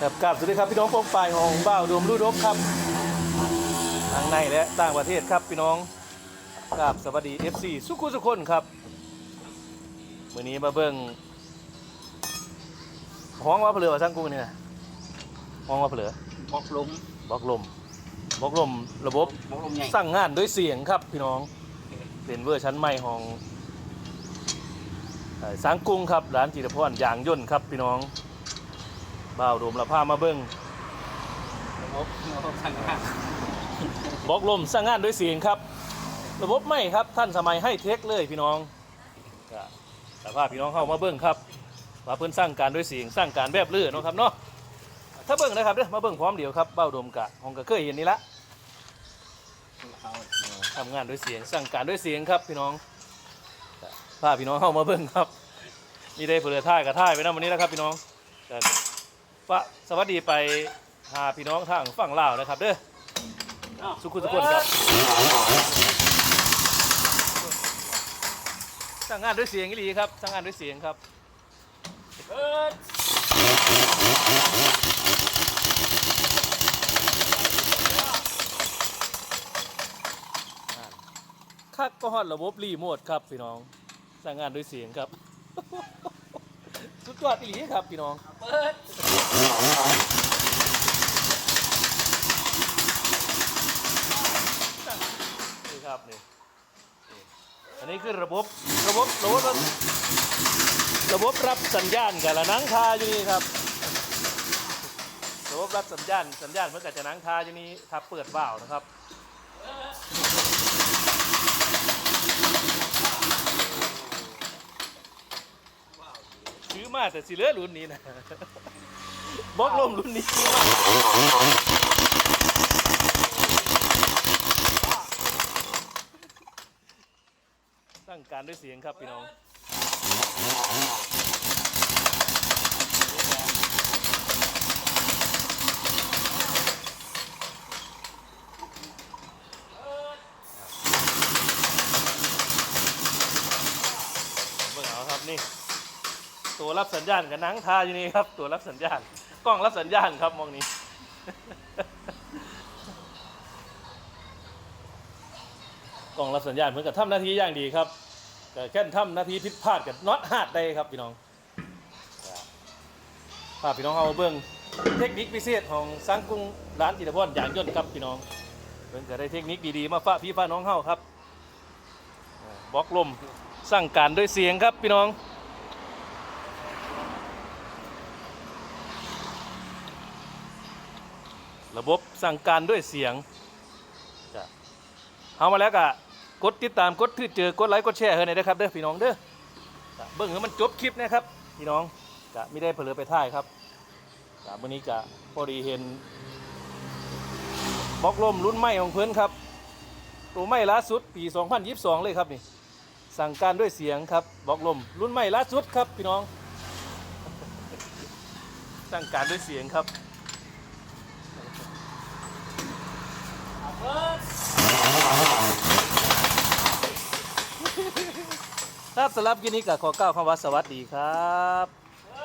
ครับกราบสวัสดีครับพี่น้องปองปลายของบ้าวดวมรูดกครับทางในและต่างประเทศครับพี่น้องกราบสวัสดี FC สุขุสุขคนครับวันนี้มาเบิ่งห้องว่าเผลือว่าช่างกุ้งนี่นะห้องว่าเผลือบอกลมบอกลมบอกลมระบบบอกลมใหญ่สั่งงานด้วยเสียงครับพี่น้องเป็นเวอร์ชันใหม่ของเอ่อสังกุ้งครับร้านจิรพรยางย่นต์ครับพี่น้อง บ่าวโดมละพามาเบิ้งบอกบอกสั่งงานบอกลมสั่งงานด้วยเสียงครับ ระบบใหม่ครับท่านสมัยให้เทคเลยพี่น้องก็แต่พาพี่น้องเข้ามาเบิ้งครับว่าเพิ่นสร้างการด้วยเสียงสร้างการแบบลื่นเนาะครับเนาะถ้าเบิ้งนะครับเด้อมาเบิ้งพร้อมเดียวครับบ่าวโดมกะของก็เคยเห็นนี่ละเอาทำงานด้วยเสียงสั่งการด้วยเสียงครับพี่น้องพาพี่น้องเข้ามาเบิ่งครับมีได้เผื่อท่ายกับท่ายไปนะวันนี้นะครับพี่น้องก็ ฝากสวัสดีไปหาพี่น้องทางฝั่งลาวนะครับเด้อเอาสุขุมสุขคนครับสั่งงานด้วยเสียงอีหลีครับสั่งงานด้วยเสียงครับเปิดคักก็ฮอดระบบรีโมทครับพี่น้องสั่งงานด้วยเสียงครับ สุดยอดอีหลีครับพี่น้อง เปิดนี่ครับนี่นี่อันนี้คือระบบระบบระบบระบบรับสัญญาณกับละนังคาอยู่นี่ครับ ระบบรับสัญญาณสัญญาณเมื่อกี้จะนังคาอยู่นี่ถ้าเปิดว่าวนะครับซื้ มาแต่สิเหลือรุ่นนี้นะบล็อกลมรุ่นนี้ซื้อมาตั้งการด้วยเสียงครับพี่น้อง เบิ่งเอาครับนี่ ตัวรับสัญญาณกับนังคาอยู่นี่ครับ ตัวรับสัญญาณ กล้องรับสัญญาณครับมองนี้ กล้องรับสัญญาณเหมือนกับทำหน้าที่อย่างดีครับแต่แค่ทำหน้าที่ผิดพลาดกับน็อตหาดได้ครับพี่น้องพาพี่น้องเอามาเบิ่งเทคนิคพิเศษของสังกุ้งร้านจิตรพรอย่างย่นครับพี่น้องเพิ่งจะได้เทคนิคดีๆมาฝากพี่ฝาน้องเฮาครับบล็อกลมสั่งการด้วยเสียงครับพี่น้อง ระบบสั่งการด้วยเสียงจะเอามาแล้วก็กดติดตามกดถือเจอกดไลค์กดแชร์ให้หน่อยนะครับเด้อพี่น้องเด้อจะเบิ่งให้มันจบคลิปนะครับพี่น้องจะไม่ได้เผลอไปท่ายครับจะวันนี้จะพอดีเห็นบล็อกลมรุ่นใหม่ของเพื่อนครับ ตัวใหม่ล่าสุดปี 2022 เลยครับนี่สั่งการด้วยเสียงครับบอกลมรุ่นใหม่ล่าสุดครับพี่น้องสั่งการด้วยเสียงครับ ครับสำหรับกินนี้กับขอก้าวคำว่าสวัสดีครับ